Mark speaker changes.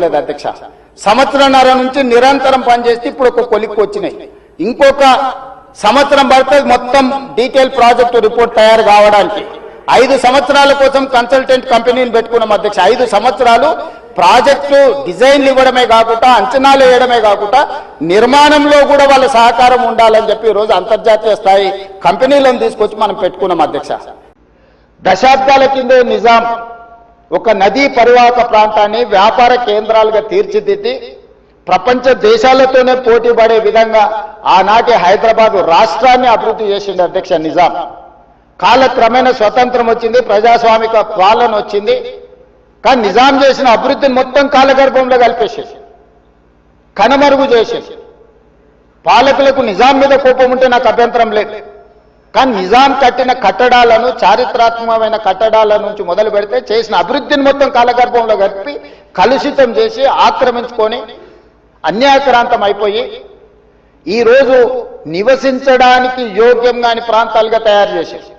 Speaker 1: లేదు అధ్యక్ష. సంవత్సరంన్నర నుంచి నిరంతరం పనిచేస్తే ఇప్పుడు ఒక కొలిక్కి వచ్చినాయి. ఇంకొక సంవత్సరం పడుతుంది మొత్తం డీటెయిల్ ప్రాజెక్టు రిపోర్ట్ తయారు కావడానికి. ఐదు సంవత్సరాల కోసం కన్సల్టెంట్ కంపెనీని పెట్టుకున్నాం అధ్యక్ష. ఐదు సంవత్సరాలు ప్రాజెక్టు డిజైన్లు ఇవ్వడమే కాకుండా అంచనాలు వేయడమే కాకుండా నిర్మాణంలో కూడా వాళ్ళ సహకారం ఉండాలని చెప్పి ఈరోజు రోజు అంతర్జాతీయ స్థాయి కంపెనీలను తీసుకొచ్చి మనం పెట్టుకున్నాం అధ్యక్ష. దశాబ్దాల కిందే నిజాం ఒక నదీ పరివాహక ప్రాంతాన్ని వ్యాపార కేంద్రాలుగా తీర్చిదిద్ది ప్రపంచ దేశాలతోనే పోటీ పడే విధంగా ఆనాటి హైదరాబాద్ రాష్ట్రాన్ని అభివృద్ధి చేసిండు అధ్యక్ష నిజాం. కాలక్రమేణా స్వతంత్రం వచ్చింది ప్రజాస్వామిక పాలన వచ్చింది. కానీ నిజాం చేసిన అభివృద్ధిని మొత్తం కాలగర్భంలో కలిపేసేసి కనుమరుగు చేసేసి పాలకులకు నిజాం మీద కోపం ఉంటే నాకు అభ్యంతరం లేదు. కానీ నిజాం కట్టిన కట్టడాలను చారిత్రాత్మకమైన కట్టడాల నుంచి మొదలు పెడితే చేసిన అభివృద్ధిని మొత్తం కాలగర్భంలో కలిపి కలుషితం చేసి ఆక్రమించుకొని అన్యాక్రాంతం అయిపోయి ఈరోజు నివసించడానికి యోగ్యం కాని ప్రాంతాలుగా తయారు చేసేసి